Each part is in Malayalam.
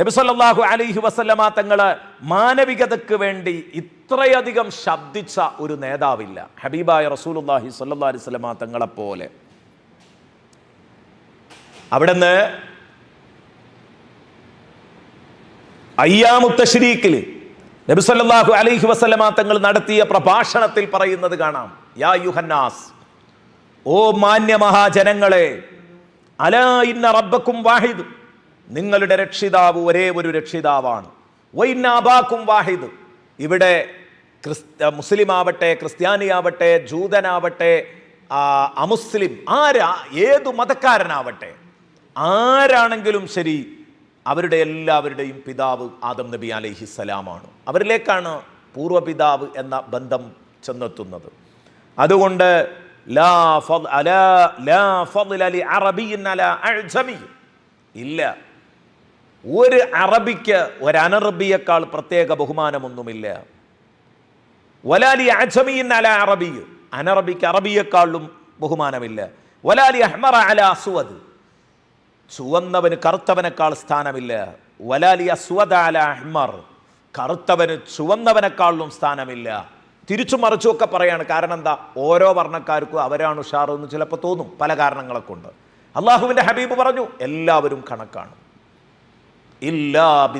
നബിസല്ലാഹു അലൈഹി വസല്ലമ തങ്ങൾ മാനവികതയ്ക്ക് വേണ്ടി ഇത്രയധികം ശബ്ദിച്ച ഒരു നേതാവില്ല. ഹബീബായ റസൂലുല്ലാഹി സല്ലാ അലൈഹി സ്വലമ തങ്ങളെ പോലെ. അവിടുന്ന് അയ്യാമുത്തശ്രീക്കിൽ നബിസല്ലാഹു അലൈഹി വസല്ലമ തങ്ങൾ നടത്തിയ പ്രഭാഷണത്തിൽ പറയുന്നത് കാണാം. യാ യുഹന്നാസ് ഓ മാന്യ മഹാജനങ്ങളെ അല ഇന്ന റബ്ബക്കും വാഹിദ് നിങ്ങളുടെ രക്ഷിതാവ് ഒരേ ഒരു രക്ഷിതാവാണ്. വൈനാബാക്കും വാഹിദ്. ഇവിടെ ക്രിസ്ത്യ മുസ്ലിമാവട്ടെ ക്രിസ്ത്യാനിയാവട്ടെ ജൂതനാവട്ടെ അമുസ്ലിം ആരാ ഏതു മതക്കാരനാവട്ടെ ആരാണെങ്കിലും ശരി അവരുടെ എല്ലാവരുടെയും പിതാവ് ആദം നബി അലഹിസലാമാണ് അവരിലേക്കാണ് പൂർവപിതാവ് എന്ന ബന്ധം ചെന്നെത്തുന്നത്. അതുകൊണ്ട് ഇല്ല. ഒരു അറബിക്ക് ഒരു അനറബിയേക്കാൾ പ്രത്യേക ബഹുമാനമൊന്നുമില്ല. വലാലി അജമീൻ അല അറബി അനറബിക്ക് അറബിയേക്കാളും ബഹുമാനമില്ല. വലാലി അഹ്മറ അല അസുവദ് ചുവന്നവന് കറുത്തവനേക്കാൾ സ്ഥാനമില്ല. വലാലി അസ്വദ് അല അഹ്മർ. കറുത്തവന് ചുവന്നവനേക്കാളും സ്ഥാനമില്ല. തിരിച്ചു മറിച്ചുമൊക്കെ പറയാണ്. കാരണം എന്താ? ഓരോ വർണക്കാർക്കും അവരാണ് ഉഷാറെന്ന് ചിലപ്പോൾ തോന്നും. പല കാരണങ്ങളൊക്കെ ഉണ്ട്. അള്ളാഹുവിന്റെ ഹബീബ് പറഞ്ഞു എല്ലാവരും കണക്കാണ്. ഇല്ലാ.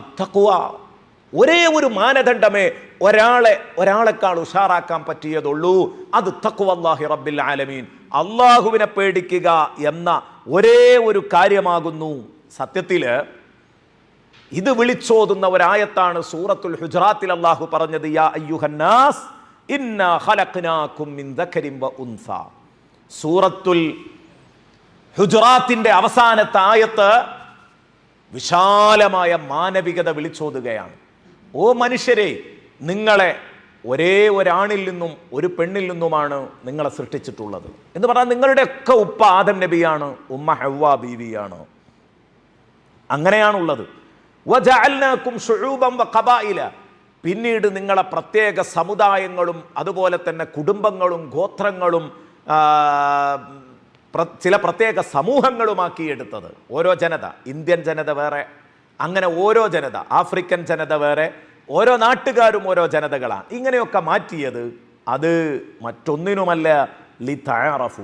ഒരേ ഒരു മാനദണ്ഡമേ ഒരാളെ ഒരാളെക്കാൾ ഉഷാറാക്കാൻ പറ്റിയതുള്ളൂ. അത് തക്കുവല്ലാഹി റബ്ബിൽ ആലമീൻ. അള്ളാഹുവിനെ പേടിക്കുക എന്ന ഒരേ ഒരു കാര്യമാകുന്നു. സത്യത്തിൽ ഇത് വിളിച്ചോതുന്ന ഒരായത്താണ് സൂറത്തുൽ ഹുജറാത്തിൽ അള്ളാഹു പറഞ്ഞത് യാ അയ്യുഹന്നാസ് സൂറത്തുൽ ഹുജറാത്തിന്റെ അവസാനത്തെ ആയത്ത് വിശാലമായ മാനവികത വിളിച്ചോതുകയാണ്. ഓ മനുഷ്യരെ നിങ്ങളെ ഒരേ ഒരാണിൽ നിന്നും ഒരു പെണ്ണിൽ നിന്നുമാണ് നിങ്ങളെ സൃഷ്ടിച്ചിട്ടുള്ളത്. എന്ന് പറഞ്ഞാൽ നിങ്ങളുടെയൊക്കെ ഉപ്പ ആദം നബിയാണ് ഉമ്മ ഹവ ബീവിയാണ്. അങ്ങനെയാണുള്ളത്. പിന്നീട് നിങ്ങളെ പ്രത്യേക സമുദായങ്ങളും അതുപോലെ തന്നെ കുടുംബങ്ങളും ഗോത്രങ്ങളും ചില പ്രത്യേക സമൂഹങ്ങളുമാക്കിയെടുത്തത് ഓരോ ജനത. ഇന്ത്യൻ ജനത വേറെ അങ്ങനെ ഓരോ ജനത. ആഫ്രിക്കൻ ജനത വേറെ ഓരോ നാട്ടുകാരും ഓരോ ജനതകളാണ്. ഇങ്ങനെയൊക്കെ മാറ്റിയത് അത് മറ്റൊന്നിനുമല്ല ലി തയ്യാറഫു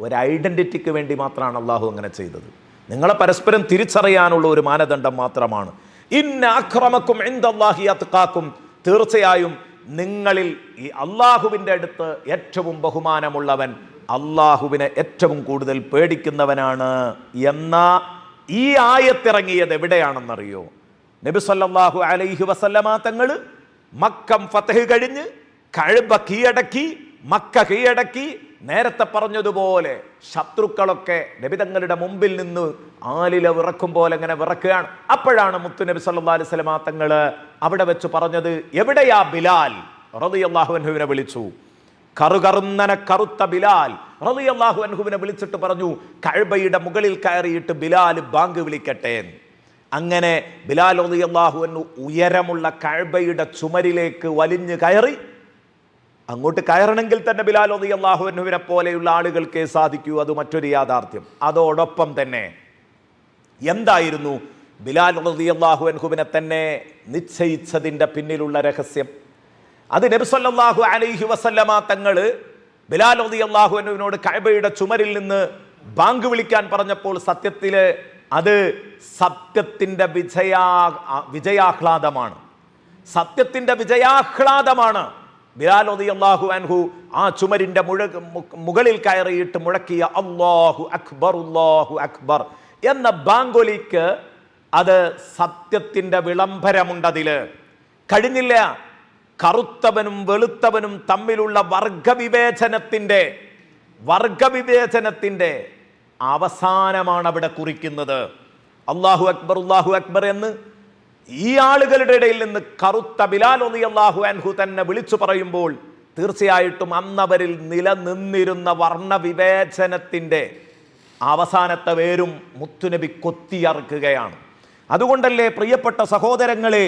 ഒരു ഐഡന്റിറ്റിക്ക് വേണ്ടി മാത്രമാണ് അള്ളാഹു അങ്ങനെ ചെയ്തത്. നിങ്ങളെ പരസ്പരം തിരിച്ചറിയാനുള്ള ഒരു മാനദണ്ഡം മാത്രമാണ്. ഇന്ന അക്രമക്കും എന്തല്ലാഹി അത്കാക്കും തീർച്ചയായും നിങ്ങളിൽ ഈ അള്ളാഹുവിന്റെ അടുത്ത് ഏറ്റവും ബഹുമാനമുള്ളവൻ അള്ളാഹുവിനെ ഏറ്റവും കൂടുതൽ പേടിക്കുന്നവനാണ് എന്ന ഈ ആയത്തിറങ്ങിയത് എവിടെയാണെന്നറിയോ? നബി സല്ലല്ലാഹു അലൈഹി വസല്ലമ തങ്ങൾ മക്കം ഫതഹ് കഴിഞ്ഞ് കഴുബ കീഴടക്കി മക്ക കീഴടക്കി നേരത്തെ പറഞ്ഞതുപോലെ ശത്രുക്കളൊക്കെ നബിതങ്ങളുടെ മുമ്പിൽ നിന്ന് ആലില വിറക്കും പോലെ ഇങ്ങനെ വിറക്കുകയാണ്. അപ്പോഴാണ് മുത്തു നബി സല്ലാ അലൈഹി വസല്ലമ തങ്ങൾ അവിടെ വെച്ച് പറഞ്ഞത് എവിടെയാ ബിലാൽ? റളിയല്ലാഹു അൻഹുവിനെ വിളിച്ചു. കറുകറുന്നന കറുത്ത ബിലാൽ. റളിയല്ലാഹു അൻഹുവിനെ വിളിച്ചിട്ട് പറഞ്ഞു കഅബയുടെ മുകളിൽ കയറിയിട്ട് ബിലാൽ ബാങ്ക് വിളിക്കട്ടെ അങ്ങനെ ബിലാൽ റളിയല്ലാഹു അൻഹു ഉയരമുള്ള കഅബയുടെ ചുമരിലേക്ക് വലിഞ്ഞു കയറി. അങ്ങോട്ട് കയറണമെങ്കിൽ തന്നെ ബിലാൽ റളിയല്ലാഹു അൻഹുവിനെ പോലെയുള്ള ആളുകൾക്ക് സാധിക്കൂ അത് മറ്റൊരു യാഥാർത്ഥ്യം. അതോടൊപ്പം തന്നെ എന്തായിരുന്നു ബിലാൽ റളിയല്ലാഹു അൻഹുവിനെ തന്നെ നിശ്ചയിച്ചതിന്റെ പിന്നിലുള്ള രഹസ്യം? അത് നബി സല്ലല്ലാഹു അലൈഹി വസല്ലമ തങ്ങൾ ബിലാൽ റളിയല്ലാഹു അൻഹുവിനോട് കഅബയുടെ ചുമരിൽ നിന്ന് ബാങ്ക് വിളിക്കാൻ പറഞ്ഞപ്പോൾ സത്യത്തിൽ അത് സത്യത്തിന്റെ വിജയാ വിജയാഹ്ലാദമാണ്. സത്യത്തിന്റെ വിജയാഹ്ലാദമാണ്. ബിലാൽ റളിയല്ലാഹു അൻഹു ആ ചുമരിന്റെ മുഴ മുകളിൽ കയറിയിട്ട് മുഴക്കിയ അല്ലാഹു അക്ബർ അല്ലാഹു അക്ബർ എന്ന ബാങ്കൊലിക്ക് അത് സത്യത്തിന്റെ വിളംബരമുണ്ടതിൽ കഴിഞ്ഞില്ല. കറുത്തവനും വെളുത്തവനും തമ്മിലുള്ള വർഗവിവേചനത്തിന്റെ വർഗവിവേചനത്തിന്റെ അവസാനമാണ് അവിടെ കുറിക്കുന്നത്. അള്ളാഹു അക്ബർ അള്ളാഹു അക്ബർ എന്ന് ഈ ആളുകളുടെ ഇടയിൽ നിന്ന് കറുത്ത ബിലാൽ ഒന്നി അള്ളാഹു അൻഹു തന്നെ വിളിച്ചു പറയുമ്പോൾ തീർച്ചയായിട്ടും അന്നവരിൽ നിലനിന്നിരുന്ന വർണവിവേചനത്തിന്റെ അവസാനത്തെ വേരും മുത്തുനബി കൊത്തിയറുക്കുകയാണ്. അതുകൊണ്ടല്ലേ പ്രിയപ്പെട്ട സഹോദരങ്ങളെ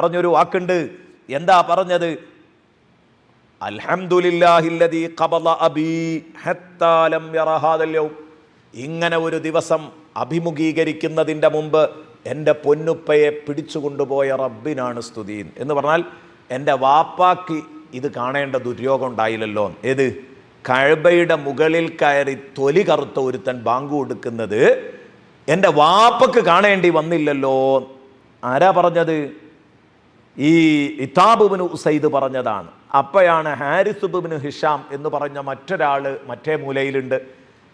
പറഞ്ഞൊരു വാക്കുണ്ട്. എന്താ പറഞ്ഞത്? ഖബല അബീ ഹത്താ ലം. ഇങ്ങനെ ഒരു ദിവസം അഭിമുഖീകരിക്കുന്നതിന്റെ മുമ്പ് എന്റെ പൊന്നുപ്പയെ പിടിച്ചുകൊണ്ടുപോയ റബ്ബിനാണ് സ്തുതി എന്ന് പറഞ്ഞാൽ എന്റെ വാപ്പാക്ക് ഇത് കാണേണ്ട ദുര്യോഗം ഉണ്ടായില്ലല്ലോ. ഏത്? കഴബയുടെ മുകളിൽ കയറി തൊലി കറുത്ത ഒരുത്തൻ ബാങ്കു കൊടുക്കുന്നത് എന്റെ വാപ്പക്ക് കാണേണ്ടി വന്നില്ലല്ലോ. ആരാ പറഞ്ഞത്? ഈ ഇതാബുബിന് ഉസൈദ് പറഞ്ഞതാണ്. അപ്പോഴാണ് ഹാരിസുബിന് ഹിഷാം എന്ന് പറഞ്ഞ മറ്റൊരാൾ മറ്റേ മൂലയിലുണ്ട്.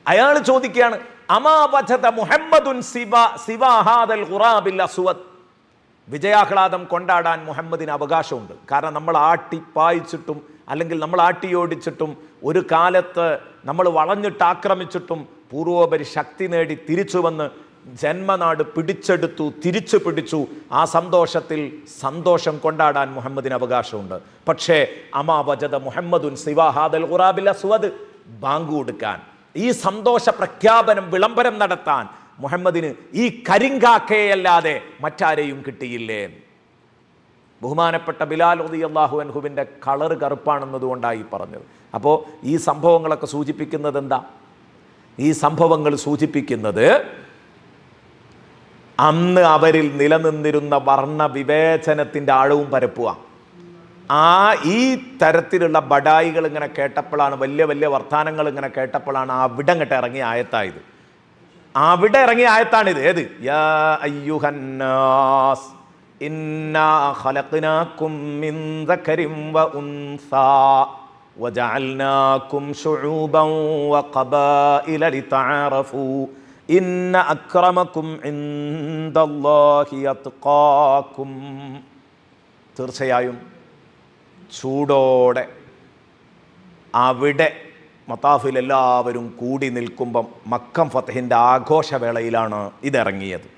അയാൾ ചോദിക്കുകയാണ് അമാവചത മുഹമ്മദുൻ സിവാഹാദൽ ഖുറാബിൽ അസ്വദ്? വിജയാഹ്ലാദം കൊണ്ടാടാൻ മുഹമ്മദിന് അവകാശമുണ്ട്. കാരണം നമ്മൾ ആട്ടിപ്പായിച്ചിട്ടും അല്ലെങ്കിൽ നമ്മൾ ആട്ടിയോടിച്ചിട്ടും ഒരു കാലത്ത് നമ്മൾ വളഞ്ഞിട്ട് ആക്രമിച്ചിട്ടും പൂർവോപരി ശക്തി നേടി തിരിച്ചു വന്ന് ജന്മനാട് പിടിച്ചെടുത്തു തിരിച്ചു പിടിച്ചു. ആ സന്തോഷത്തിൽ സന്തോഷം കൊണ്ടാടാൻ മുഹമ്മദിന് അവകാശമുണ്ട്. പക്ഷേ അമാവജത മുഹമ്മദുൻ സിവാഹാദൽ ഖുറാബിൽ അസ്വദ് ബാങ്ക് കൊടുക്കാൻ ഈ സന്തോഷ പ്രഖ്യാപനം വിളംബരം നടത്താൻ മുഹമ്മദിന് ഈ കരിങ്കാക്കയല്ലാതെ മറ്റാരെയും കിട്ടിയില്ലേ? ബഹുമാനപ്പെട്ട ബിലാൽ ഉദി അള്ളാഹു അൻഹുവിന്റെ കളർ കറുപ്പാണെന്നതുകൊണ്ടായി പറഞ്ഞത്. അപ്പോൾ ഈ സംഭവങ്ങളൊക്കെ സൂചിപ്പിക്കുന്നത് എന്താ? ഈ സംഭവങ്ങൾ സൂചിപ്പിക്കുന്നത് അന്ന് അവരിൽ നിലനിന്നിരുന്ന വർണ വിവേചനത്തിന്റെ ആഴവും പരപ്പുക ആ ഈ തരത്തിലുള്ള ബഡായികൾ ഇങ്ങനെ കേട്ടപ്പോഴാണ് വലിയ വലിയ വർത്തമാനങ്ങൾ ഇങ്ങനെ കേട്ടപ്പോഴാണ് ആ അവിടെ ഇങ്ങോട്ട് ഇറങ്ങിയ ആയത്തായത്. അവിടെ ഇറങ്ങിയ ആയത്താണിത്. ഏത്? യാ ഇന്നാ ഇന്ന അക്രമക്കും തീർച്ചയായും ചൂടോടെ അവിടെ മത്താഫിൽ എല്ലാവരും കൂടി നിൽക്കുമ്പം മക്കം ഫത്തഹിന്റെ ആഘോഷവേളയിലാണ് ഇതിറങ്ങിയത്.